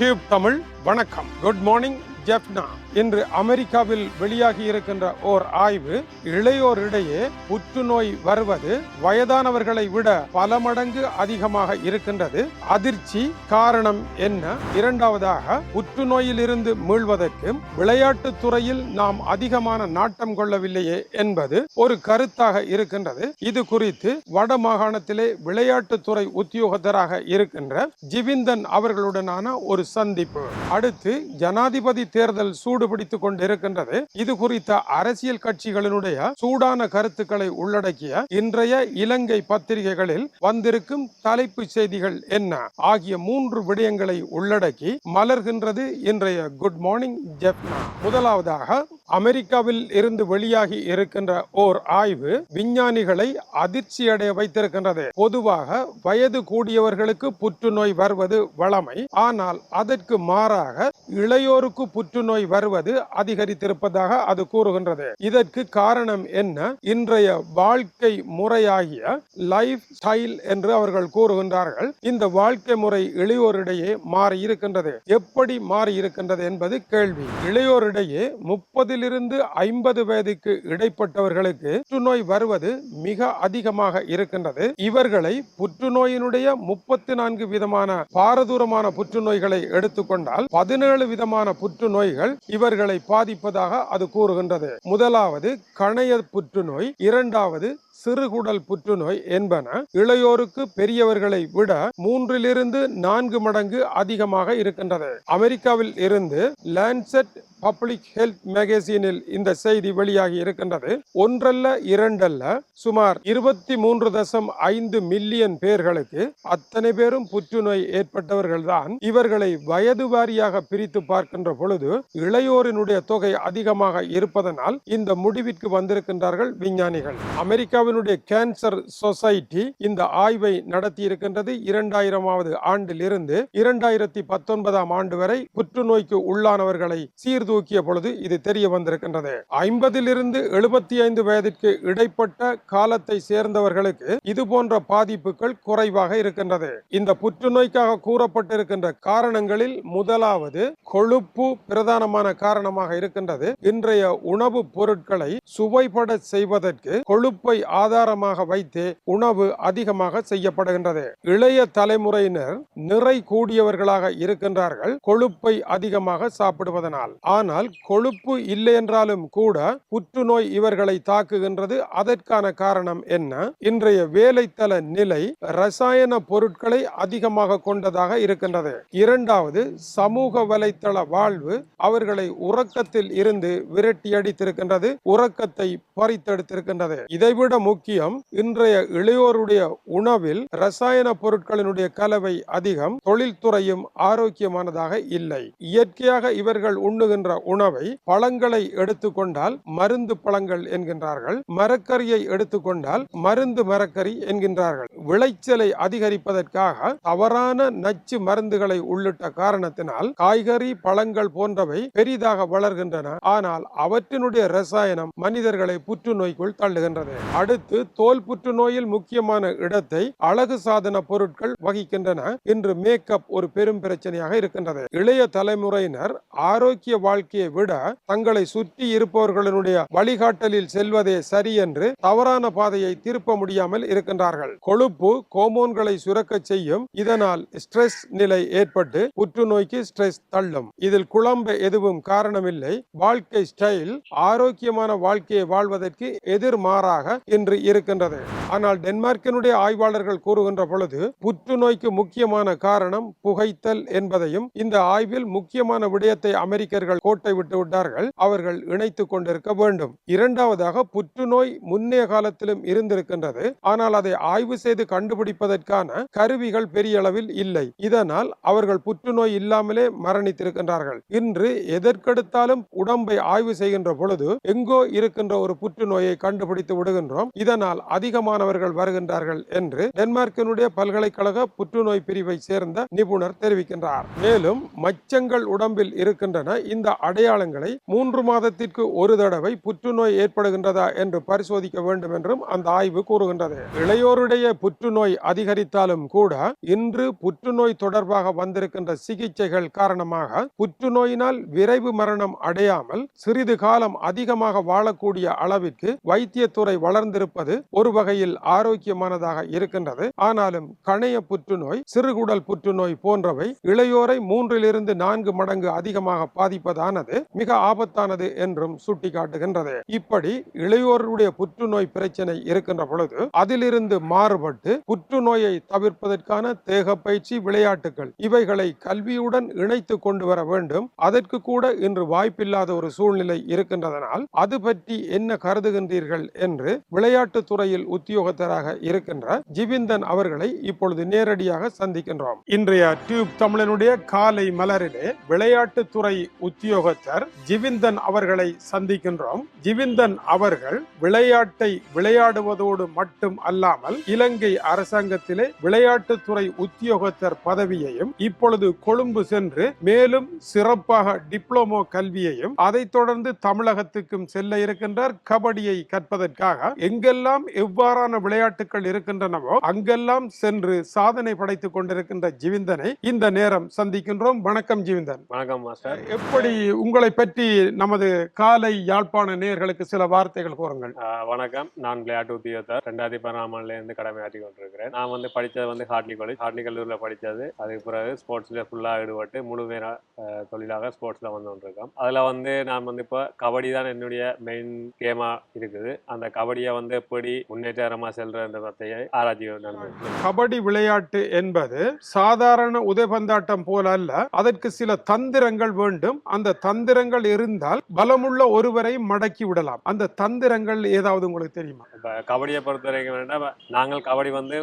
Cube Tamil வணக்கம். Good morning Jaffna இன்று அமெரிக்காவில் வெளியாகி இருக்கின்ற ஓர் ஆய்வு இளையோரிடையே புற்றுநோய் வருவது வயதானவர்களை விட பல மடங்கு அதிகமாக இருக்கின்றது. அதிர்ச்சி காரணம் என்ன? இரண்டாவதாக புற்றுநோயிலிருந்து மீள்வதற்கு விளையாட்டுத் துறையில் நாம் அதிகமான நாட்டம் கொள்ளவில்லையே என்பது ஒரு கருத்தாக இருக்கின்றது. இது குறித்து வட மாகாணத்திலே விளையாட்டுத்துறை உத்தியோகத்தராக இருக்கின்ற ஜிவிந்தன் அவர்களுடனான ஒரு சந்திப்பு. அடுத்து ஜனாதிபதி தேர்தல் சூடுபிடித்துக் கொண்டிருக்கின்றது. இது குறித்த அரசியல் கட்சிகளினுடைய சூடான கருத்துக்களை உள்ளடக்கிய இன்றைய இலங்கை பத்திரிகைகளில் வந்திருக்கும் தலைப்பு செய்திகள் என்ன? ஆகிய மூன்று விடயங்களை உள்ளடக்கி மலர்கின்றது இன்றைய குட் மார்னிங் ஜெப்னா முதலாவதாக அமெரிக்காவில் இருந்து வெளியாகி இருக்கின்ற ஓர் ஆய்வு விஞ்ஞானிகளை அதிர்ச்சியடைய வைத்திருக்கின்றது. பொதுவாக வயது கூடியவர்களுக்கு புற்றுநோய் வருவது வளமை. ஆனால் அதற்கு மாறாக இளையோருக்கு புற்றுநோய் வருவது அதிகரித்திருப்பதாக அது கூறுகின்றது. இதற்கு காரணம் என்ன? இன்றைய வாழ்க்கை முறையாகிய லைஃப் ஸ்டைல் என்று அவர்கள் கூறுகின்றார்கள். இந்த வாழ்க்கை முறை இளையோரிடையே மாறி இருக்கின்றது எப்படி மாறி இருக்கின்றது என்பது கேள்வி. இளையோரிடையே முப்பதில் முப்பதிலிருந்து ஐம்பது வயதுக்கு இடைப்பட்டவர்களுக்கு புற்றுநோய் வருவது மிக அதிகமாக இருக்கின்றது. இவர்களை புற்றுநோயினுடைய முப்பத்தி நான்கு விதமான பாரதூரமான புற்றுநோய்களை எடுத்துக்கொண்டால் பதினேழு விதமான புற்றுநோய்கள் இவர்களை பாதிப்பதாக அது கூறுகின்றது. முதலாவது கணைய புற்றுநோய் இரண்டாவது சிறுகுடல் புற்றுநோய் என்பன இளையோருக்கு பெரியவர்களை விட மூன்றிலிருந்து நான்கு மடங்கு அதிகமாக இருக்கின்றது. அமெரிக்காவில் இருந்து லான்செட் பப்ளிக் ஹெல்த் மேகசினில் இந்த செய்தி வெளியாகி இருக்கின்றது. ஒன்றல்ல இரண்டல்ல சுமார் இருபத்தி மூன்று தசம் ஐந்து மில்லியன் பேர்களுக்கு அத்தனை பேரும் புற்றுநோய் ஏற்பட்டவர்கள் தான் இவர்களை வயது வாரியாக பிரித்து பார்க்கின்ற பொழுது இளையோரினுடைய தொகை அதிகமாக இருப்பதனால் இந்த முடிவிற்கு வந்திருக்கின்றார்கள் விஞ்ஞானிகள். அமெரிக்காவில் இந்தியாவினுடைய கேன்சர் சொசைட்டி இந்த ஆய்வை நடத்தி இருக்கின்றது இரண்டாயிரமாவது ஆண்டிலிருந்து இரண்டாயிரத்தி பத்தொன்பதாம் ஆண்டு வரை புற்றுநோய்க்கு உள்ளானவர்களை சீர்தூக்கிய பொழுது இது தெரிய வந்திருக்கின்றது. ஐம்பதிலிருந்து எழுபத்தி ஐந்து வயதிற்கு இடைப்பட்ட காலத்தை சேர்ந்தவர்களுக்கு இது போன்ற பாதிப்புகள் குறைவாக இருக்கின்றது. இந்த புற்றுநோய்க்காக கூறப்பட்டிருக்கின்ற காரணங்களில் முதலாவது கொழுப்பு பிரதானமான காரணமாக இருக்கின்றது. இன்றைய உணவுப் பொருட்களை சுவைபட செய்வதற்கு கொழுப்பை ஆதாரமாக வைத்தே உணவு அதிகமாக செய்யப்படுகின்றது. இளைய தலைமுறையினர் நிறை கூடியவர்களாக இருக்கின்றார்கள். கொழுப்பை அதிகமாக சாப்பிடுவதனால். ஆனால் கொழுப்பு இல்லை என்றாலும் கூட புற்றுநோய் இவர்களை தாக்குகின்றது. அதற்கான காரணம் என்ன? இன்றைய வேலைத்தள நிலை ரசாயன பொருட்களை அதிகமாக கொண்டதாக இருக்கின்றது. இரண்டாவது சமூக வலைத்தள வாழ்வு அவர்களை உறக்கத்தில் இருந்து விரட்டியடித்திருக்கின்றது. உறக்கத்தை பறித்தெடுத்திருக்கின்றது. இதைவிட முக்கியம் இன்றைய இளையோருடைய உணவில் ரசாயன பொருட்களினுடைய கலவை அதிகம் தொழில்துறையும் ஆரோக்கியமானதாக இல்லை. இயற்கையாக இவர்கள் உண்ணுகின்ற உணவை பழங்களை எடுத்துக்கொண்டால் மருந்து பழங்கள் என்கின்றார்கள் மரக்கறியை எடுத்துக்கொண்டால் மருந்து மரக்கறி என்கின்றார்கள். விளைச்சலை அதிகரிப்பதற்காக தவறான நச்சு மருந்துகளை உள்ளிட்ட காரணத்தினால் காய்கறி பழங்கள் போன்றவை பெரிதாக வளர்கின்றன. ஆனால் அவற்றினுடைய ரசாயனம் மனிதர்களை புற்றுநோய்க்குள் தள்ளுகின்றது. அடுத்து தோல் புற்றுநோயில் முக்கியமான இடத்தை அழகு சாதன பொருட்கள் வகிக்கின்றன இன்று மேக்கப் ஒரு பெரும் பிரச்சனையாக இருக்கின்றது. இளைய தலைமுறையினர் ஆரோக்கிய வாழ்க்கையை விட தங்களை சுற்றி இருப்பவர்களுடைய வழிகாட்டலில் செல்வதே சரி என்று தவறான பாதையை திருப்ப முடியாமல் இருக்கின்றார்கள். கொழுப்பு கோமோன்களை சுரக்க செய்யும் இதனால் ஸ்ட்ரெஸ் நிலை ஏற்பட்டு புற்றுநோய்க்கு ஸ்ட்ரெஸ் தள்ளும். இதில் குழம்ப எதுவும் காரணமில்லை. வாழ்க்கை ஸ்டைல் ஆரோக்கியமான வாழ்க்கையை வாழ்வதற்கு எதிர்மாறாக இன்று என்று இருக்கின்றது. ஆனால் டென்மார்க்கினுடைய ஆய்வாளர்கள் கூறுகின்ற பொழுது புற்றுநோய்க்கு முக்கியமான காரணம் புகைத்தல் என்பதையும் இந்த ஆய்வில் முக்கியமான விடயத்தை அமெரிக்கர்கள் கோட்டை விட்டு விட்டார்கள் அவர்கள் இணைத்துக் கொண்டிருக்க வேண்டும். இரண்டாவதாக புற்றுநோய் முன்னைய காலத்திலும் இருந்திருக்கின்றது ஆனால் அதை ஆய்வு செய்து கண்டுபிடிப்பதற்கான கருவிகள் பெரிய அளவில் இல்லை. இதனால் அவர்கள் புற்றுநோய் இல்லாமலே மரணித்திருக்கின்றார்கள். இன்று எதற்கெடுத்தாலும் உடம்பை ஆய்வு செய்கின்ற பொழுது எங்கோ இருக்கின்ற ஒரு புற்றுநோயை கண்டுபிடித்து விடுகின்றோம். இதனால் அதிகமானவர்கள் வருகின்றார்கள் என்று டென்மார்க்கினுடைய பல்கலைக்கழக புற்றுநோய் பிரிவை சேர்ந்த நிபுணர் தெரிவிக்கின்றார். மேலும் மச்சங்கள் உடம்பில் இருக்கின்றன. இந்த அடையாளங்களை மூன்று மாதத்திற்கு ஒரு தடவை புற்றுநோய் ஏற்படுகின்றதா என்று பரிசோதிக்க வேண்டும் என்றும் அந்த ஆய்வு கூறுகின்றது. இளையோருடைய புற்றுநோய் அதிகரித்தாலும் கூட இன்று புற்றுநோய் தொடர்பாக வந்திருக்கின்ற சிகிச்சைகள் காரணமாக புற்றுநோயினால் விரைவு மரணம் அடையாமல் சிறிது காலம் அதிகமாக வாழக்கூடிய அளவிற்கு வைத்தியத்துறை வளர்ந்து வளர்ந்திருப்பது ஒரு வகையில் ஆரோக்கியமானதாக இருக்கின்றது. ஆனாலும் கணைய புற்றுநோய் சிறுகுடல் புற்றுநோய் போன்றவை இளையோரை மூன்றிலிருந்து நான்கு மடங்கு அதிகமாக பாதிப்பதானது மிக ஆபத்தானது என்றும் சுட்டிக்காட்டுகின்றது. இப்படி இளையோருடைய புற்றுநோய் பிரச்சனை இருக்கின்ற பொழுது அதிலிருந்து மாறுபட்டு புற்றுநோயை தவிர்ப்பதற்கான தேக பயிற்சி விளையாட்டுகள் இவைகளை கல்வியுடன் இணைத்து கொண்டு வர வேண்டும். அதற்கு கூட இன்று வாய்ப்பில்லாத ஒரு சூழ்நிலை இருக்கின்றதனால் அது பற்றி என்ன கருதுகின்றீர்கள் என்று விளை விளையாட்டு துறையில் உத்தியோகத்தராக இருக்கின்ற ஜிவிந்தன் அவர்களை இப்பொழுது நேரடியாக சந்திக்கின்றோம். இன்றைய டியூப் தமிழனுடைய காலை மலரிலே விளையாட்டுத்துறை உத்தியோகத்தர் ஜிவிந்தன் அவர்களை சந்திக்கின்றோம். ஜிவிந்தன் அவர்கள் விளையாட்டை விளையாடுவதோடு மட்டும் அல்லாமல் இலங்கை அரசாங்கத்திலே விளையாட்டுத்துறை உத்தியோகத்தர் பதவியையும் இப்பொழுது கொழும்பு சென்று மேலும் சிறப்பாக டிப்ளமோ கல்வியையும் அதைத் தொடர்ந்து தமிழகத்துக்கும் செல்ல இருக்கின்றார். கபடியை கற்பதற்காக எங்கெல்லாம் எவ்வாறான விளையாட்டுகள் இருக்கின்றனவோ அங்கெல்லாம் சென்று சாதனை படைத்துக் கொண்டிருக்கின்ற ஜிவிந்தனை இந்த நேரம் சந்திக்கின்றோம். வணக்கம் ஜிவிந்தன். வணக்கம் மாஸ்டர். எப்படி உங்களை பற்றி நமது காலை யாழ்ப்பாண நேயர்களுக்கு சில வார்த்தைகள் கூறுங்கள். வணக்கம். நான் விளையாட்டு உத்தியோகத்தர். ரெண்டாயிரத்தி பதினாமல இருந்து கடமையாற்றி கொண்டிருக்கிறேன். நான் வந்து படித்தது வந்து ஹார்ட்லி காலேஜ். ஹார்ட்லி கல்லூரியில் படித்தது. அதுக்கு பிறகு ஸ்போர்ட்ஸில் ஃபுல்லாக ஈடுபட்டு முழுமையான ஆஹ் தொழிலாக ஸ்போர்ட்ஸில் வந்து கொண்டிருக்கோம். அதில் வந்து நான் வந்து இப்போ கபடி தான் என்னுடைய மெயின் கேமாக இருக்குது. அந்த கபடியை வந்து எப்படி முன்னேற்றமாக செல்றன்ற பற்றிய ஆராய்ச்சி நடந்தது கபடி விளையாட்டு என்பது சாதாரண உதைபந்தாட்டம் போல அல்ல. அதற்கு சில தந்திரங்கள் வேண்டும். அந்த தந்திரங்கள் இருந்தால் பலமுள்ள ஒருவரை மடக்கி விடலாம். அந்த தந்திரங்கள் ஏதாவது உங்களுக்கு தெரியுமா? இப்போ கபடியை பொறுத்த வரைக்கும் வேண்டாம் நாங்கள் கபடி வந்து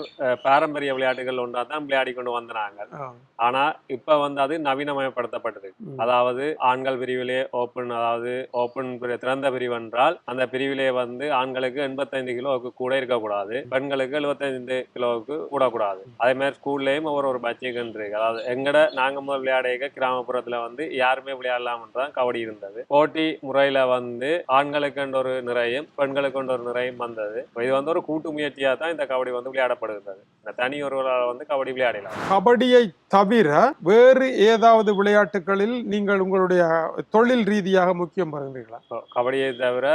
பாரம்பரிய விளையாட்டுகள் ஒன்றா தான் விளையாடி கொண்டு வந்த நாங்கள் ஆனா இப்ப வந்து அது நவீனமயப்படுத்தப்பட்டது. அதாவது ஆண்கள் பிரிவிலே ஓப்பன் அதாவது ஓப்பன் திறந்த பிரிவு என்றால் அந்த பிரிவிலே வந்து ஆண்களுக்கு எண்பத்தைந்து கிலோவுக்கு கூட இருக்கக்கூடாது. பெண்களுக்கு எழுபத்தைந்து கிலோவுக்கு கூடக்கூடாது அதே மாதிரி ஸ்கூல்லையும் ஒவ்வொரு ஒரு பட்ஜெட் இருக்கு. அதாவது எங்கட நாங்க முதல் விளையாடிக்க கிராமப்புறத்துல வந்து யாருமே விளையாடலாம்னு தான் கபடி இருந்தது. போட்டி முறையில வந்து ஆண்களுக்கு ஒரு நிறையும் பெண்களுக்கு ஒரு நிறையும் வந்தது. இது வந்து ஒரு கூட்டு முயற்சியா தான் இந்த கபடி வந்து விளையாடப்படுகிறது. தனி ஒருவரால் வந்து கபடி விளையாடலாம் கபடியை தவிர வேறு ஏதாவது விளையாட்டுகளில் நீங்கள் உங்களுடைய தொழில் ரீதியாக முக்கியம் பெறுகிறீர்களா இப்போ கபடியை தவிர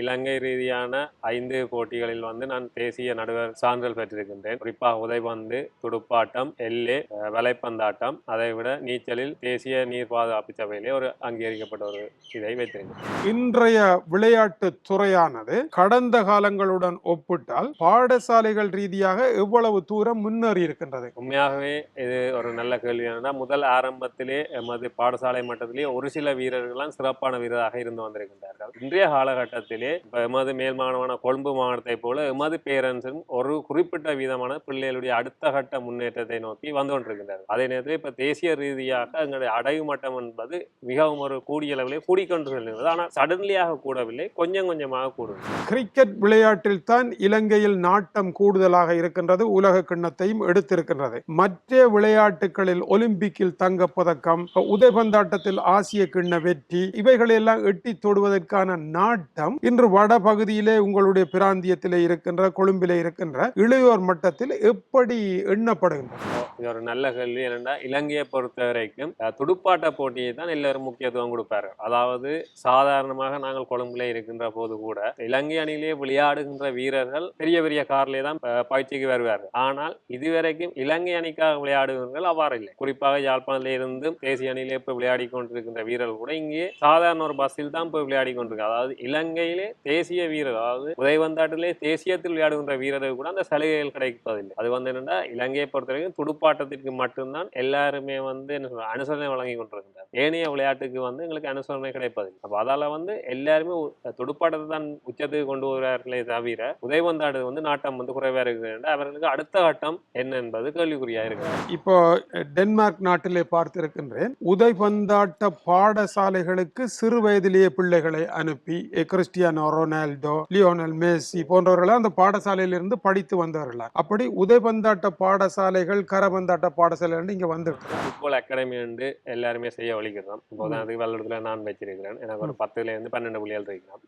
இலங்கை ரீதியான ஐந்து போட்டிகளில் வந்து நான் தேசிய நடுவர் சான்றிதழ் பெற்றிருக்கின்றேன். குறிப்பாக உதைபந்து துடுப்பாட்டம் எல்லே வலைப்பந்தாட்டம் அதை விட நீச்சலில் தேசிய நீர் பாதுகாப்பு சபையிலே ஒரு அங்கீகரிக்கப்பட்ட ஒரு இதை வைத்திருக்கிறேன். இன்றைய விளையாட்டு துறையானது கடந்த காலங்களுடன் ஒப்பிட்டால் பாடசாலைகள் ரீதியாக எவ்வளவு தூரம் முன்னேறி இருக்கின்றது? உண்மையாகவே இது ஒரு நல்ல கேள்வி. என்னன்னா முதல் ஆரம்பத்திலே எமது பாடசாலை மட்டத்திலே ஒரு சில வீரர்கள்லாம் சிறப்பான வீரராக இருந்து வந்திருக்கின்றார்கள். இன்றைய காலகட்டத்திலே எமது மேல் மாணவன கொழும்பு மாவட்டத்தை போல எமது பேரன்ஸும் ஒரு குறிப்பிட்ட விதமான பிள்ளைகளுடைய அடுத்த கட்ட முன்னேற்றத்தை நோக்கி வந்து கொண்டிருக்கின்றனர் அதே நேரத்தில் இப்போ தேசிய ரீதியாக எங்களுடைய அடைவு மட்டம் என்பது மிகவும் ஒரு கூடிய அளவிலே கூடிக்கொண்டு செல்கிறது ஆனால் சடன்லியாக கூடவில்லை கொஞ்சம் கொஞ்சமாக கூடும் கிரிக்கெட் விளையாட்டில் தான் இலங்கையில் நாட்டம் கூடுதலாக இருக்கின்றது உலக கிண்ணத்தையும் எடுத்திருக்கின்றது. மற்ற விளையாட்டுகளில் ஒலிம்பிக்கில் தங்க பதக்கம் உதைபந்தாட்டத்தில் ஆசிய கிண்ண வெற்றி இவைகளெல்லாம் எட்டி தொடுவதற்கான நாட்டம் இன்று வட பகுதியிலே உங்களுடைய பிராந்தியத்தில் இருக்கின்ற கொழும்பில் இருக்கின்ற இளையோர் மட்டத்தில் எப்படி எண்ணப்படுகின்றன? இது ஒரு நல்ல கேள்வி. என்னன்னா இலங்கையை பொறுத்த வரைக்கும் துடுப்பாட்ட போட்டியை தான் எல்லாரும் முக்கியத்துவம் கொடுப்பாரு அதாவது சாதாரணமாக நாங்கள் கொழும்புல இருக்கின்ற போது கூட இலங்கை அணியிலே விளையாடுகின்ற வீரர்கள் பெரிய பெரிய கார்லேயே தான் பயிற்சிக்கு வருவார்கள். ஆனால் இதுவரைக்கும் இலங்கை அணிக்காக விளையாடுகிறவர்கள் அவ்வாறு இல்லை. குறிப்பாக யாழ்ப்பாணத்தில் இருந்து தேசிய அணியிலே போய் விளையாடி கொண்டிருக்கின்ற வீரர்கள் கூட இங்கே சாதாரண ஒரு பஸ்ஸில் தான் போய் விளையாடி கொண்டிருக்காங்க. அதாவது இலங்கையிலே தேசிய வீரர் அதாவது உதயவன் உதைவந்தாட்டிலே தேசியத்தில் விளையாடுகின்ற வீரர்கள் கூட அந்த சலுகைகள் கிடைப்பதில்லை. அது வந்து என்னன்னா இலங்கையை பொறுத்த வரைக்கும் துடுப்பாட்டத்திற்கு மட்டும்தான் எல்லாருமே வந்து என்ன அனுசரணை வழங்கி கொண்டிருக்கின்றார் ஏனைய விளையாட்டுக்கு வந்து எங்களுக்கு அனுசரணை கிடைப்பதில்லை. அப்ப அதால வந்து எல்லாருமே துடுப்பாட்டத்தை தான் உச்சத்துக்கு கொண்டு வருவார்களே தவிர உதைவந்தாடு வந்து நாட்டம் வந்து குறைவா இருக்கிறது அவர்களுக்கு அடுத்த கட்டம் என்ன என்பது கேள்விக்குறியா இருக்கு இப்போ டென்மார்க் நாட்டிலே பார்த்திருக்கின்றேன் உதைபந்தாட்ட பாடசாலைகளுக்கு சிறு வயதிலேயே பிள்ளைகளை அனுப்பி கிறிஸ்டியானோ ரொனால்டோ லியோனல் மேசி போன்றவர்கள் அந்த பாடசாலையிலிருந்து படித்து வந்தவர்களா அப்படி உதைபந்தாட்ட பாடசாலைகள் கரபந்தாட்ட பாடசாலைகள் இங்க வந்துட்டு ஃபுட்பால் அகாடமி வந்து எல்லாருமே செய்ய வலிக்கிறோம் இப்போ உதாரணத்துக்கு வெள்ளத்துல நான் வச்சிருக்கிறேன். எனக்கு ஒரு பத்துல இருந்து பன்னெண்டு புள்ளிகள் இருக்கிறோம்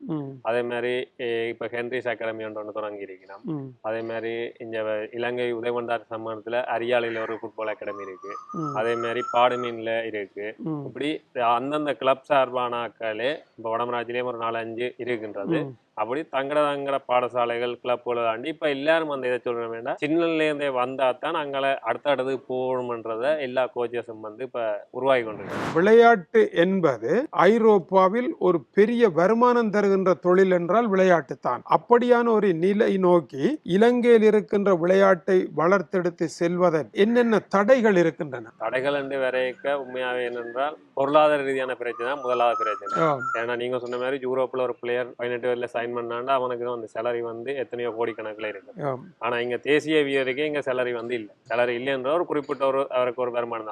அதே மாதிரி eh, இப்போ ஹென்ரிஸ் அகாடமி ஒன்று ஒன்று தொடங்கி இருக்கிறோம் அதே மாதிரி இந்த இலங்கை உதயவந்தார் சம்மேளனத்துல அரியாலையில் ஒரு ஃபுட்பால் அகாடமி இருக்கு. அதே மாதிரி பாடுமீன்ல இருக்கு. இப்படி அந்தந்த கிளப் சார்பான ஆட்களே இப்போ வடமராஜிலேயே ஒரு நாலு அஞ்சு இருக்கின்றது. அப்படி தங்கட தங்கட பாடசாலைகள் கிளப்புகளை தாண்டி இப்ப எல்லாரும் அந்த இதை சொல்ற வேண்டாம் சின்னலேருந்தே வந்தா தான் அங்கே அடுத்த அடுத்து போகணுன்றத எல்லா கோச்சஸும் வந்து இப்ப உருவாகி கொண்டிருக்காங்க. விளையாட்டு என்பது ஐரோப்பாவில் ஒரு பெரிய வருமானம் தருகின்ற தொழில் என்றால் விளையாட்டு தான். அப்படியான ஒரு நிலை நோக்கி இலங்கையில் இருக்கின்ற விளையாட்டை வளர்த்தெடுத்து செல்வதன் என்னென்ன தடைகள் இருக்கின்றன? தடைகள் என்று வரைக்க உண்மையாவே என்னென்றால் பொருளாதார ரீதியான பிரச்சனை தான் முதலாவது பிரச்சனை. ஏன்னா நீங்க சொன்ன மாதிரி யூரோப்ல ஒரு பிளேயர் பதினெட்டு வயதுல சைன் பண்ணாண்டா அவனுக்கு அந்த சேலரி வந்து எத்தனையோ கோடிக்கணக்கில் இருக்கு ஆ, ஆனா இங்க தேசிய வீரருக்கே இங்க சேலரி வந்து இல்ல. சேலரி இல்லைன்ற ஒரு குறிப்பிட்ட ஒரு அவருக்கு ஒரு வருமானம்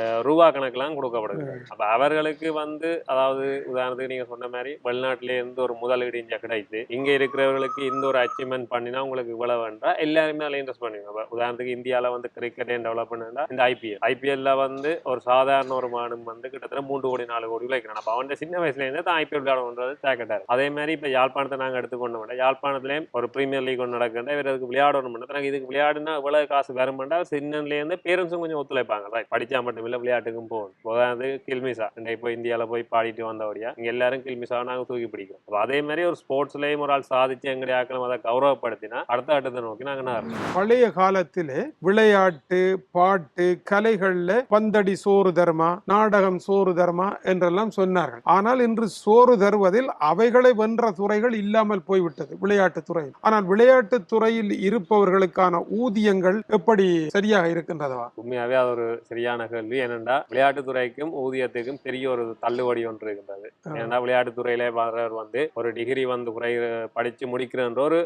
அஹ், ரூபா கணக்கெல்லாம் கொடுக்கப்படுது. அப்ப அவர்களுக்கு வந்து அதாவது உதாரணத்துக்கு நீங்க சொன்ன மாதிரி வெளிநாட்டிலே இருந்து ஒரு முதலீடு இங்க கிடைத்து இங்க இருக்கிறவர்களுக்கு இந்த ஒரு அச்சீவ்மெண்ட் பண்ணினா உங்களுக்கு இவ்வளவு வேண்டா? எல்லாருமே அதில் இன்ட்ரெஸ்ட் பண்ணுவீங்க உதாரணத்துக்கு இந்தியால வந்து கிரிக்கெட்டே டெவலப் பண்ணா இந்த ஐபிஎல் ஐபிஎல்ல வந்து ஒரு சாதாரண ஒரு மானும் வந்து கிட்டத்தட்ட மூன்று கோடி நாலு கோடி உழைக்கிறான். அப்ப அவன் சின்ன வயசுல இருந்தே தான் ஐபிஎல் விளையாடுன்றது தேக்கட்டாரு அதே மாதிரி இப்ப யாழ்ப்பாணத்தை நாங்க எடுத்துக்கொண்டோம் யாழ்ப்பாணத்துலேயும் ஒரு பிரீமியர் லீக் ஒன்று நடக்குதுன்னா இவர் அதுக்கு விளையாடணும் நாங்கள் இதுக்கு விளையாடுனா இவ்வளோ காசு வர சின்னல இருந்து பேரண்ட்ஸும் கொஞ்சம் ஒத்துழைப்பாங்க. ரைட் படித்தா மட்டும் இல்லை விளையாட்டுக்கும் போகணும். போதாது கில்மிசா. இந்த இப்போ இந்தியால போய் பாடிட்டு வந்தபடியா இங்கே எல்லாரும் கில்மிசாவை நாங்கள் தூக்கி பிடிக்கிறோம். அப்போ அதே மாதிரி ஒரு ஸ்போர்ட்ஸ்லேயும் ஒரு ஆள் சாதிச்சு எங்களுடைய ஆக்களும் அதை கௌரவப்படுத்தினா அடுத்த ஆட்டத்தை நோக்கி நாங்க நகர்றோம். பழைய காலத்தில் விளையாட்டு பாட்டு கலைகளில் பந்தடி சோறு தர்மா நாடகம் சோறு தர்மா என்றெல்லாம் சொன்னார்கள். ஆனால் இன்று சோறு தருவதில் அவைகளை வென்ற துறைகள் இல்லாமல் போய்விட்டது விளையாட்டு துறையில். ஆனால் விளையாட்டு துறையில் இருப்பவர்களுக்கான ஊதியங்கள் எப்படி சரியாக இருக்கின்றதா உண்மையாவே அது ஒரு சரியான கேள்வி. ஏனென்றா விளையாட்டுத்துறைக்கும் ஊதியத்துக்கும் பெரிய ஒரு தள்ளுபடி ஒன்று இருக்கின்றது ஏன்னா விளையாட்டுத்துறையில வர்றவர் வந்து ஒரு டிகிரி வந்து குறை படிச்சு முடிக்கிறன்ற ஒரு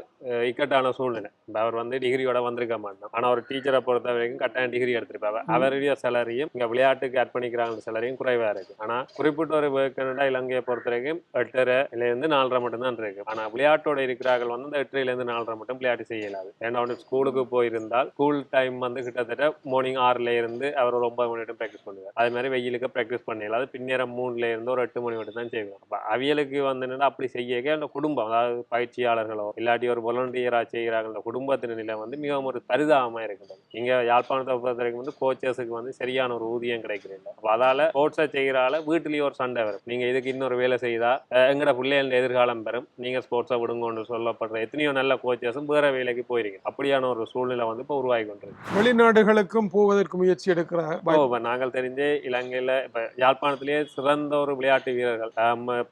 இக்கட்டான சூழ்நிலை. அவர் வந்து டிகிரியோட வந்திருக்க மாட்டோம் ஆனா ஒரு டீச்சரை பொறுத்த வரைக்கும் கட்டாயம் டிகிரி எடுத்திருப்பாங்க அவருடைய சேலரியும் இங்க விளையாட்டுக்கு அர்ப்பணிக்கிறாங்க சேலரியும் குறைவா இருக்கு. ஆனா குறிப்பிட்ட ஒரு வேர்க்கனடா இலங்கையை பொறுத்த வரைக்கும் எட்டரைல இருந்து நாலரை மட்டும் தான் இருக்கு. ஆனா விளையாட்டோட இருக்கிறார்கள் வந்து அந்த எட்டரைல இருந்து நாலரை மட்டும் விளையாட்டு செய்ய இயலாது ஏன்னா அவனுக்கு ஸ்கூலுக்கு போயிருந்தால் ஸ்கூல் டைம் வந்து கிட்டத்தட்ட மார்னிங் ஆறுல இருந்து அவர் ஒரு ஒன்பது மணி வரைக்கும் ப்ராக்டிஸ் பண்ணுவார். அது மாதிரி வெயிலுக்கு ப்ராக்டிஸ் பண்ண இயலாது பின்னேரம் மூணுல இருந்து ஒரு எட்டு மணி மட்டும் தான் செய்வோம் அப்ப அவியலுக்கு வந்து என்னன்னா அப்படி செய்ய அந்த குடும்பம் அதாவது பயிற்சியாளர்களோ இல்லாட்டி ஒரு volunteer-ஆ செய்கிறாங்க குடும்பத்தின் நிலை வந்து மிகவும் ஒரு பரிதாபமா இருக்கின்றது. இங்க யாழ்ப்பாணத்தை பொறுத்த வரைக்கும் வந்து கோச்சஸுக்கு வந்து சரியான ஒரு ஊதியம் கிடைக்கிறது அப்ப அதால ஸ்போர்ட்ஸை செய்கிறால வீட்டிலேயே ஒரு சண்டை வரும். நீங்க இதுக்கு இன்னொரு வேலை செய்தா அஹ், எங்கட பிள்ளைகள எதிர்காலம் பெறும். நீங்க ஸ்போர்ட்ஸை விடுங்கன்னு சொல்லப்படுற எத்தனையோ நல்ல கோச்சஸும் வேற வேலைக்கு போயிருக்கீங்க. அப்படியான ஒரு சூழ்நிலை வந்து இப்போ உருவாகி கொண்டிருக்கு. வெளிநாடுகளுக்கும் போவதற்கு முயற்சி எடுக்கிற இப்போ நாங்கள் தெரிஞ்சே இலங்கையில இப்ப யாழ்ப்பாணத்திலேயே சிறந்த ஒரு விளையாட்டு வீரர்கள்.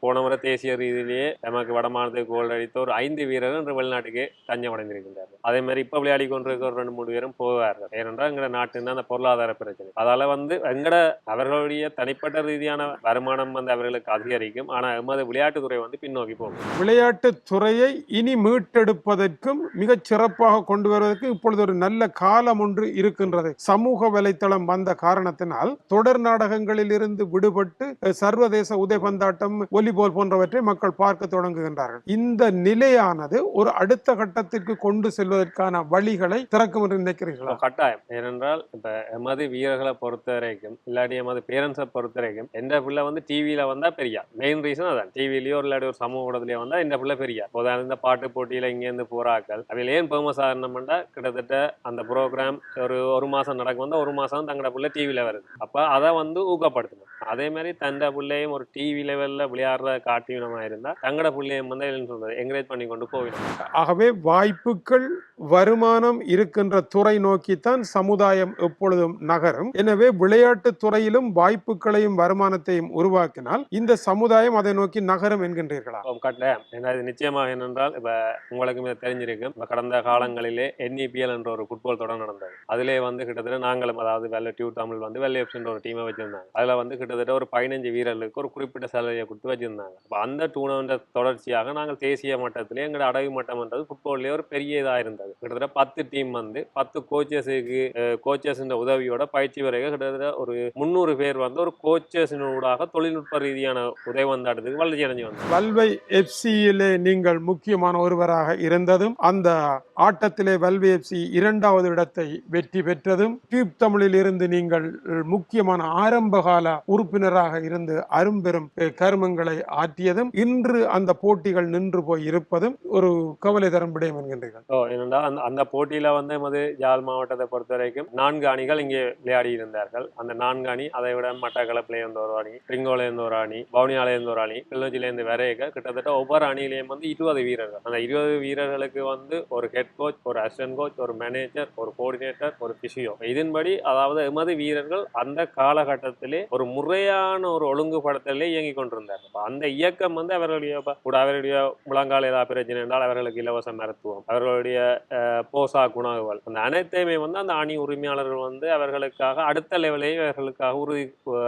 போன முறை தேசிய ரீதியிலேயே நமக்கு வடமாநிலத்துக்கு கோல் அடித்த ஒரு ஐந்து வீரர்கள் இன்று வெளிநாட்டுக்கு தஞ்சம் அடைந்திருக்கின்றார்கள் அதே மாதிரி இப்ப விளையாடி கொண்டிருக்க ஒரு ரெண்டு மூணு பேரும் போவார்கள். ஏனென்றால் எங்கட நாட்டின் அந்த பொருளாதார பிரச்சனை. அதால வந்து எங்கட அவர்களுடைய தனிப்பட்ட ரீதியான வருமானம் வந்து அவர்களுக்கு அதிகரிக்கும். ஆனா எமது விளையாட்டுத்துறை வந்து பின்னோக்கி போகும். விளையாட்டு துறையை இனி மீட்டெடுப்பதற்கும் மிகச் சிறப்பாக கொண்டு வருவதற்கு இப்பொழுது ஒரு நல்ல காலம் ஒன்று இருக்கின்றது. சமூக வலைத்தளம் வந்த காரணத்தினால் தொடர் நாடகங்களில் இருந்து விடுபட்டு சர்வதேச உதைபந்தாட்டம் வாலிபால் போன்றவற்றை மக்கள் பார்க்க தொடங்குகின்றார்கள். இந்த நிலையானது ஒரு அடுத்த கட்டத்திற்கு கொண்டு செல்வதற்கான வழிகளை திறக்கும் என்று நினைக்கிறீர்களா? கட்டாயம். ஏனென்றால் இப்ப எமது வீரர்களை பொறுத்த வரைக்கும் இல்லாட்டி எமது பேரண்ட்ஸை பொறுத்த வரைக்கும் எந்த பிள்ளை வந்து டிவியில வந்தா பெரியா மெயின் ரீசன் அதான். டிவிலயோ இல்லாட்டி ஒரு சமூக ஊடகத்திலயோ வந்தா இந்த பிள்ளை பெரியார். உதாரணம் இந்த பாட்டு போட்டியில் இங்கேருந்து புறாக்கள். அவையில் ஏன் ஃபேமஸ் ஆகணும்னா கிட்டத்தட்ட அந்த ப்ரோக்ராம் ஒரு ஒரு மாசம் நடக்கும் வந்து ஒரு மாசம் தங்கட பிள்ளை டிவியில் வருது. அப்ப அதை வந்து ஊக்கப்படுத்தணும் அதே மாதிரி தண்ட பிள்ளையும் ஒரு டிவி லெவல்ல விளையாடுற காட்டினமா இருந்தா தங்கட பிள்ளையும் வந்து சொல்றது என்கரேஜ் பண்ணி கொண்டு போயிடும் ஆகவே வாய்ப்புகள் வருமானம் இருக்கின்ற துறை நோக்கித்தான் சமுதாயம் எப்பொழுதும் நகரும். எனவே விளையாட்டு துறையிலும் வாய்ப்புகளையும் வருமானத்தையும் உருவாக்கினால் இந்த சமுதாயம் அதை நோக்கி நகரும் என்கின்றீர்களா? கட்டாயம் ஏன்னா இது நிச்சயமாக என்னென்றால் இப்போ உங்களுக்கும் இது தெரிஞ்சிருக்கும் இப்போ கடந்த காலங்களிலே என்இபிஎல் என்ற ஒரு ஃபுட்பால் தொடர் நடந்தது. அதிலே வந்து கிட்டத்தட்ட நாங்களும் அதாவது வெள்ளை டியூ தமிழ் வந்து வெள்ளை என்ற ஒரு டீமை வச்சிருந்தாங்க. அதில் வந்து கிட்டத்தட்ட ஒரு பதினஞ்சு வீரர்களுக்கு ஒரு குறிப்பிட்ட சேலரியை கொடுத்து வச்சுருந்தாங்க. அப்போ அந்த டூர்னமெண்ட்டை தொடர்ச்சியாக நாங்கள் தேசிய மட்டத்திலே எங்களோட அடகு மட்டம்ன்றது ஃபுட்பால்லேயே ஒரு பெரிய இதாக இருந்தது. கிட்டத்தட்ட பத்து டீம் வந்து பத்து கோச்சஸுக்கு கோச்சஸின் உதவியோட பயிற்சி வரைக்கும் கிட்டத்தட்ட ஒரு முந்நூறு பேர் வந்து ஒரு கோச்சஸினூடாக தொழில்நுட்ப ரீதியான உதவி உதயவந்தாட்டத்துக்கு வளர்ச்சி அடைஞ்சு வந்தது வல்வை எஃப்சியிலே நீங்கள் முக்கியமான ஒருவராக இருந்ததும் அந்த ஆட்டத்திலே வல்வை எஃப்சி இரண்டாவது இடத்தை வெற்றி பெற்றதும் டியூப் தமிழில் இருந்து நீங்கள் முக்கியமான ஆரம்பகால உறுப்பினராக இருந்து அரும்பெரும் கர்மங்களை கருமங்களை ஆற்றியதும் இன்று அந்த போட்டிகள் நின்று போய் இருப்பதும் ஒரு கவலை தரும் விடயம் என்கின்றீர்கள். ஓ அந்த அந்த போட்டியில வந்து எமது யாழ் மாவட்டத்தை பொறுத்த வரைக்கும் நான்கு அணிகள் இங்கே விளையாடி இருந்தார்கள். அந்த நான்கு அணி அதை விட மட்டக்களப்பிலே இருந்த ஒரு அணி ரிங்கோல இருந்த ஒரு அணி வவுனியால இருந்த ஒரு அணி கிளிநொச்சியில இருந்து வரையக கிட்டத்தட்ட ஒவ்வொரு அணியிலையும் வந்து இருபது வீரர்கள். அந்த இருபது வீரர்களுக்கு வந்து ஒரு ஹெட் கோச் ஒரு அசிஸ்டன்ட் கோச் ஒரு மேனேஜர் ஒரு கோஆர்டினேட்டர் ஒரு பிசியோ இதன்படி அதாவது எமது வீரர்கள் அந்த காலகட்டத்திலே ஒரு முறையான ஒரு ஒழுங்குபடுத்தலே இயங்கி கொண்டிருந்தார். அந்த இயக்கம் வந்து அவர்களுடைய கூட அவருடைய முழங்கால் ஏதாவது பிரச்சனை என்றால் அவர்களுக்கு இலவச மருத்துவம் அவர்களுடைய போசா போசாக் அந்த அனைத்தையுமே வந்து அந்த அணி உரிமையாளர்கள் வந்து அவர்களுக்காக அடுத்த லெவலையும் அவர்களுக்காக உறுதி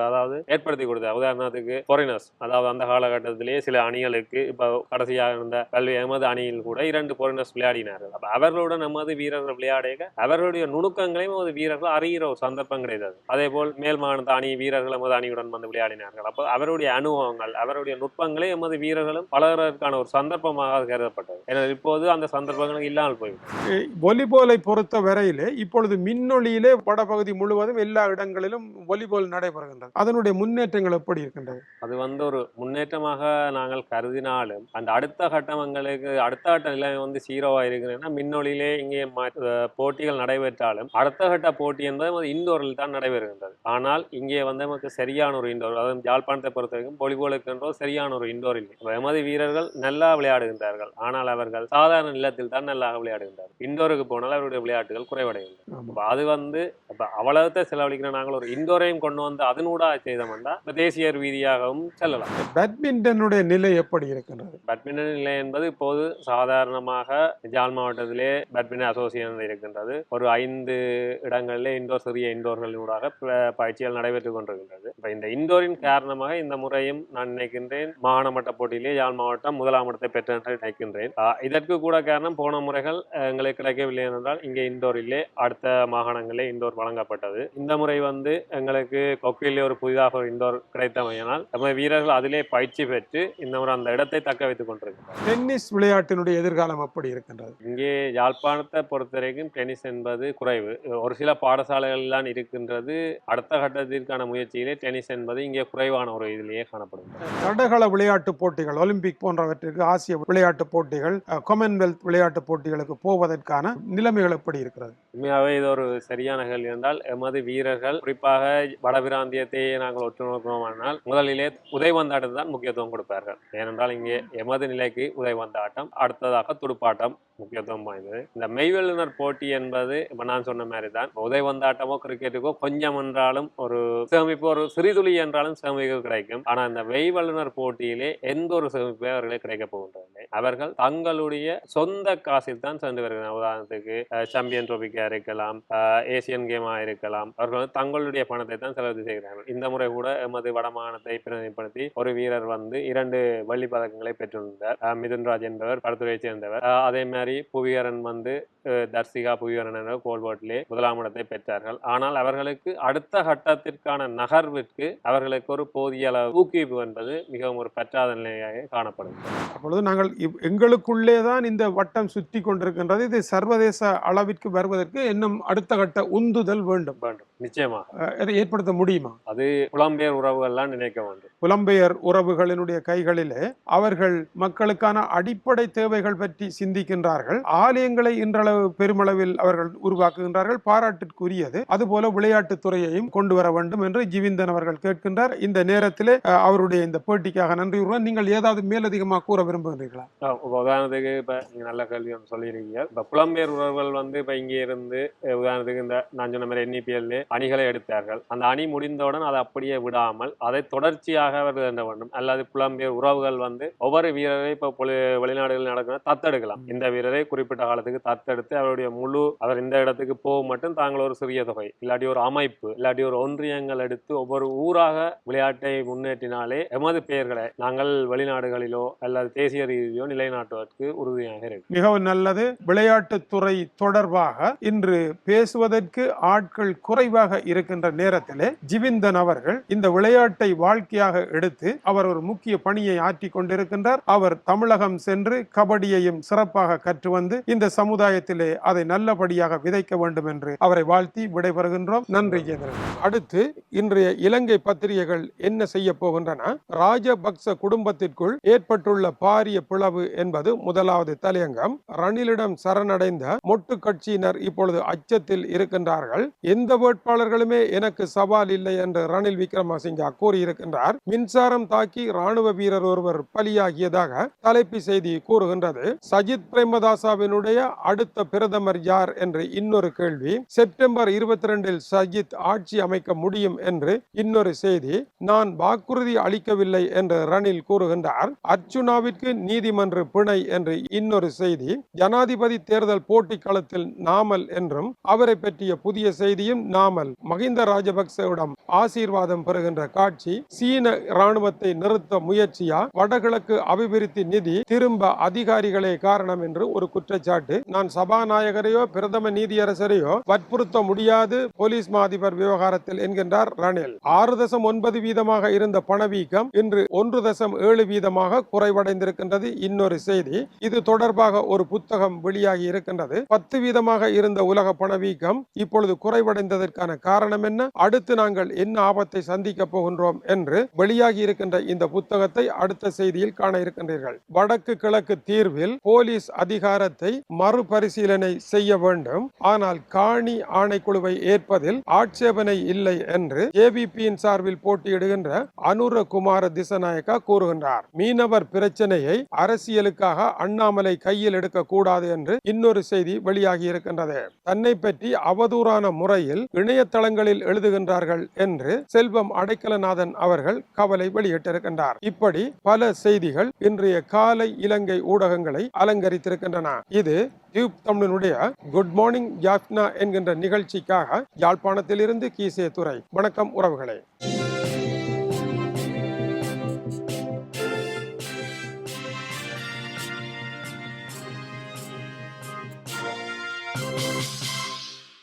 அதாவது ஏற்படுத்தி கொடுத்தார். உதாரணத்துக்கு பொரினர்ஸ் அதாவது அந்த காலகட்டத்திலேயே சில அணிகளுக்கு இப்போ கடைசியாக இருந்த கல்வி எமது அணியில் கூட இரண்டு பொரினர்ஸ் விளையாடினார்கள். அப்போ அவர்களுடன் நமது வீரர்கள் விளையாட அவர்களுடைய நுணுக்கங்களையும் நமது வீரர்கள் அறிகிற ஒரு சந்தர்ப்பம் கிடைத்தது. அதே போல் மேல் மாநில அணி வீரர்கள் நமது அணியுடன் வந்து விளையாடினார்கள். அப்போ அவருடைய அனுபவங்கள் அவருடைய நுட்பங்களை எமது வீரர்களும் பலருக்கான ஒரு சந்தர்ப்பமாக கருதப்பட்டது. எனவே இப்போது அந்த சந்தர்ப்பங்கள் இல்லாமல் போய்விட்டது. அஹ், வாலிபாலை பொறுத்த வரையிலே இப்பொழுது மின்னொளியிலே வடபகுதி முழுவதும் எல்லா இடங்களிலும் வாலிபால் நடைபெறுகின்றது. அதனுடைய முன்னேற்றங்கள் எப்படி இருக்கின்றது? அது வந்து ஒரு முன்னேற்றமாக நாங்கள் கருதினாலும் அந்த அடுத்த கட்டமங்களுக்கு அடுத்த கட்ட நிலைமை வந்து சீரோவா இருக்குதுன்னா மின்னொளியிலே இங்கே போட்டிகள் நடைபெற்றாலும் அடுத்த கட்ட போட்டி என்பது இண்டோரில் தான் நடைபெறுகின்றது. ஆனால் இங்கே வந்து நமக்கு சரியான ஒரு இண்டோர் அதாவது யாழ்ப்பாணத்தை பொறுத்த வரைக்கும் வாலிபாலுக்கு என்றோ சரியான ஒரு இண்டோர் இல்லை. எமது வீரர்கள் நல்லா விளையாடுகின்றார்கள். ஆனால் அவர்கள் சாதாரண நிலத்தில் தான் நல்லா விளையாடுகின்றார்கள். இண்டோருக்கு போனால் அவருடைய விளையாட்டுகள் குறைவடைகின்றன ஆமா. அப்ப அது வந்து அப்ப அவ்வளவுத்தை செலவழிக்கிற நாங்கள் ஒரு இண்டோரையும் கொண்டு வந்து அதனூடா செய்தோம்னா இப்ப தேசிய ரீதியாகவும் செல்லலாம். பேட்மிண்டனுடைய நிலை எப்படி இருக்கின்றது? பேட்மிண்டன் நிலை என்பது இப்போது சாதாரணமாக ஜாழ் மாவட்டத்திலே பேட்மிண்டன் அசோசியேஷன் இருக்கின்றது. ஒரு ஐந்து இடங்களிலே இண்டோர் சிறிய இண்டோர்களினூடாக பயிற்சிகள் நடைபெற்றுக் கொண்டிருக்கின்றது. இப்ப இந்த இண்டோரின் காரணமாக இந்த முறையும் நான் நினைக்கின்றேன் மாகாண மட்ட போட்டியிலே யாழ் மாவட்டம் முதலாம் இடத்தை பெற்ற என்று நினைக்கின்றேன். இதற்கு கூட காரணம் போன முறைகள் எங்களுக்கு கிடைக்கவில்லை என்றால் இங்கே இல்லை அடுத்த மாகாணங்களிலே இண்டோர் வழங்கப்பட்டது. இந்த முறை வந்து எங்களுக்கு கொக்கையிலே ஒரு புதிதாக ஒரு இண்டோர் கிடைத்தமையினால் நமது வீரர்கள் அதிலே பயிற்சி பெற்று இந்த முறை அந்த இடத்தை தக்க வைத்துக் கொண்டிருக்கிறார் டென்னிஸ் விளையாட்டினுடைய எதிர்காலம் எப்படி இருக்கின்றது? இங்கே யாழ்ப்பாணத்தை பொறுத்த வரைக்கும் டென்னிஸ் என்பது குறைவு. ஒரு சில பாடசாலைகள் தான் இருக்கின்றது. அடுத்த கட்டத்திற்கான முயற்சியிலே டென்னிஸ் என்பது இங்கே குறைவான ஒரு இதிலேயே காணப்படும். தடகள விளையாட்டு போட்டிகள் ஒலிம்பிக் போன்றவற்றிற்கு ஆசிய விளையாட்டு போட்டிகள் காமன்வெல்த் விளையாட்டு போட்டிகளுக்கு போவதற்கான நிலைமைகள் எப்படி இருக்கிறது? உண்மையாகவே இது ஒரு சரியான கேள்வி என்றால் எமது வீரர்கள் குறிப்பாக வடபிராந்தியத்தையே நாங்கள் ஒற்று நோக்குவோமானால் முதலிலே உதைவந்தாட்டம் தான் முக்கியத்துவம் கொடுப்பார்கள். ஏனென்றால் இங்கே எமது நிலைக்கு உதைவந்தாட்டம் அடுத்ததாக துடுப்பாட்டம் முக்கியத்துவம் வாய்ந்தது. இந்த மெய்வல்லுனர் போட்டி என்பது இப்ப நான் சொன்ன மாதிரி தான் உதைவந்தாட்டமோ கிரிக்கெட்டுக்கோ கொஞ்சம் என்றாலும் ஒரு சேமிப்பு ஒரு சிறிதுளி என்றாலும் சேமிப்பு கிடைக்கும். ஆனா இந்த மெய்வல்லுனர் போட்டியிலே எந்த ஒரு சேமிப்பு அவர்களே கிடைக்க போகின்றது அவர்கள் தங்களுடைய சொந்த காசில் தான் சென்று வருகிறார் உதாரணத்துக்கு சாம்பியன் ட்ரோபிக்கா இருக்கலாம் ஏசியன் கேமா இருக்கலாம். அவர்கள் வந்து தங்களுடைய பணத்தை தான் செலவு செய்கிறார்கள். இந்த முறை கூட எமது வடமானத்தை பிரதிநிதிப்படுத்தி ஒரு வீரர் வந்து இரண்டு வெள்ளி பதக்கங்களை பெற்றிருந்தார். மிதுன்ராஜ் என்பவர் படத்துறையை சேர்ந்தவர். அதே மாதிரி புவியரன் வந்து தர்சிகா புவியரன் என்ற கோல்போட்டிலே முதலாம் இடத்தை பெற்றார்கள். ஆனால் அவர்களுக்கு அடுத்த கட்டத்திற்கான நகர்விற்கு அவர்களுக்கு ஒரு போதிய அளவு ஊக்குவிப்பு என்பது மிகவும் ஒரு பற்றாத நிலையாக காணப்படும் அப்பொழுது நாங்கள் எங்களுக்குள்ளே தான் இந்த வட்டம் சுற்றி கொண்டிருக்கின்றது. இது சர்வதேச அளவிற்கு வருவதற்கு இன்னும் அடுத்த கட்ட உந்துதல் வேண்டும் வேண்டும். இதை ஏற்படுத்த முடியுமா? அது புலம்பெயர் உறவுகள்லாம் நினைக்க வேண்டும். புலம்பெயர் உறவுகளினுடைய கைகளிலே அவர்கள் மக்களுக்கான அடிப்படை தேவைகள் பற்றி சிந்திக்கின்றார்கள். ஆலயங்களை இன்றளவு பெருமளவில் அவர்கள் உருவாக்குகின்றார்கள். பாராட்டிற்குரியது அதுபோல விளையாட்டுத் துறையையும் கொண்டு வர வேண்டும் என்று ஜீவிந்தன் அவர்கள் கேட்கின்றார். இந்த நேரத்திலே அவருடைய இந்த பேட்டிக்காக நன்றி கூறுவேன் நீங்கள் ஏதாவது மேலதிகமாக கூற விரும்புகிறீர்களா? உதாரணத்துக்கு இப்ப நீங்க நல்ல ஒன்று சொல்லியிருக்கீங்க. இப்ப புலம்பெயர் உறவுகள் வந்து இப்ப இங்கே இருந்து உதாரணத்துக்கு இந்த நான் சொன்ன மாதிரி என்இபிஎல்ல அணிகளை எடுத்தார்கள். அந்த அணி முடிந்தவுடன் அதை அப்படியே விடாமல் அதை தொடர்ச்சியாக எழுத வேண்டும். அல்லது புலம்பெயர் உறவுகள் வந்து ஒவ்வொரு வீரரை இப்போ வெளிநாடுகளில் நடக்கிற தத்தெடுக்கலாம். இந்த வீரரை குறிப்பிட்ட காலத்துக்கு தத்தெடுத்து அவருடைய முழு அவர் இந்த இடத்துக்கு போக மட்டும் தாங்கள் ஒரு சிறிய தொகை. இல்லாட்டி ஒரு அமைப்பு இல்லாட்டி ஒரு ஒன்றியங்கள் எடுத்து ஒவ்வொரு ஊராக விளையாட்டை முன்னேற்றினாலே எமது பெயர்களை நாங்கள் வெளிநாடுகளிலோ அல்லது தேசிய ரீதியிலோ நிலைநாட்டுவதற்கு உறுதியாக இருக்கு மிகவும் நல்லது. விளையாட்டுத்துறை தொடர்பாக இன்று பேசுவதற்கு ஆட்கள் குறைவாக இருக்கின்ற நேரத்திலே ஜிவிந்தன் அவர்கள் இந்த விளையாட்டை வாழ்க்கையாக எடுத்து அவர் ஒரு முக்கிய பணியை ஆற்றி கொண்டிருக்கின்றார். அவர் தமிழகம் சென்று கபடியையும் சிறப்பாக கற்று வந்து இந்த சமுதாயத்திலே அதை நல்லபடியாக விதைக்க வேண்டும் என்று அவரை வாழ்த்தி விடைபெறுகின்றோம். நன்றி அடுத்து இன்றைய இலங்கை பத்திரிகைகள் என்ன செய்ய போகின்றன? ராஜபக்ச குடும்பத்திற்குள் ஏற்பட்டுள்ள பாரிய பிளவு என்பது முதலாவது தலையங்கம். ரணிலிடம் சரணடைந்த மொட்டு கட்சியினர் இப்பொழுது அச்சத்தில் இருக்கின்றார்கள். எந்த வேட்பாளர்களுமே எனக்கு சவால் இல்லை என்று ரணில் விக்ரமசிங்கா கூறியிருக்கின்றார். மின்சாரம் தாக்கி ராணுவ வீரர் ஒருவர் பலியாகியதாக தலைப்பு செய்தி கூறுகின்றது. சஜித் பிரேமதாசாவினுடைய அடுத்த பிரதமர் யார் என்று இன்னொரு கேள்வி. செப்டம்பர் இருபத்தி ரெண்டில் சஜித் ஆட்சி அமைக்க முடியும் என்று இன்னொரு செய்தி. நான் வாக்குறுதி அளிக்கவில்லை என்று ரணில் கூறுகின்றார். அர்ச்சுனாவிற்கு நீதிமன்ற பிணை என்று இன்னொரு செய்தி. ஜனாதிபதி தேர்தல் போட்டி களத்தில் நாமல் என்றும் அவரை பற்றிய புதிய செய்தியும் நாமல் மகிந்த ராஜபக்சவிடம் ஆசீர்வாதம் பெறுகின்ற காட்சி சீன ராணுவத்தை நிறுத்த முயற்சியா? வடகிழக்கு அபிவிருத்தி நிதி திரும்ப அதிகாரிகளே காரணம் என்று ஒரு குற்றச்சாட்டு. நான் சபாநாயகரையோ பிரதம நீதியரசரையோ வற்புறுத்த முடியாது போலீஸ் மாதிபர் விவகாரத்தில் என்கின்றார் ரணில். ஆறு தசம் ஒன்பது வீதமாக இருந்த பணவீக்கம் இன்று ஒன்று தசம் ஏழு வீதமாக குறைவடைந்திருக்கின்றது. இன்னொரு செய்தி இது தொடர்பாக ஒரு புத்தகம் வெளியாகி இருக்கின்றது. பத்து வீதமாக இருந்த உலக பணவீக்கம் இப்பொழுது குறைவடைந்ததற்கான அதற்கான காரணம் என்ன? அடுத்து நாங்கள் என்ன ஆபத்தை சந்திக்க போகின்றோம் என்று வெளியாகி இருக்கின்ற இந்த புத்தகத்தை அடுத்த செய்தியில் காண இருக்கின்றீர்கள். வடக்கு கிழக்கு தீர்வில் போலீஸ் அதிகாரத்தை மறுபரிசீலனை செய்ய வேண்டும். ஆனால் காணி ஆணைக்குழுவை ஏற்பதில் ஆட்சேபனை இல்லை என்று ஏபிபியின் சார்பில் போட்டியிடுகின்ற அனுர குமார திசநாயக்கா கூறுகின்றார். மீனவர் பிரச்சனையை அரசியலுக்காக அண்ணாமலை கையில் எடுக்க கூடாது என்று இன்னொரு செய்தி வெளியாகி இருக்கின்றது. தன்னை பற்றி அவதூறான முறையில் இணைய இணையதளங்களில் எழுதுகின்றார்கள் என்று செல்வம் அடைக்கலநாதன் அவர்கள் கவலை வெளியிட்டிருக்கின்றார். இப்படி பல செய்திகள் இன்றைய காலை இலங்கை ஊடகங்களை அலங்கரித்திருக்கின்றன. இது டியூப் தமிழனுடைய குட் மார்னிங் யாப்னா என்கின்ற நிகழ்ச்சிக்காக யாழ்ப்பாணத்திலிருந்து கீசே துறை வணக்கம் உறவுகளே.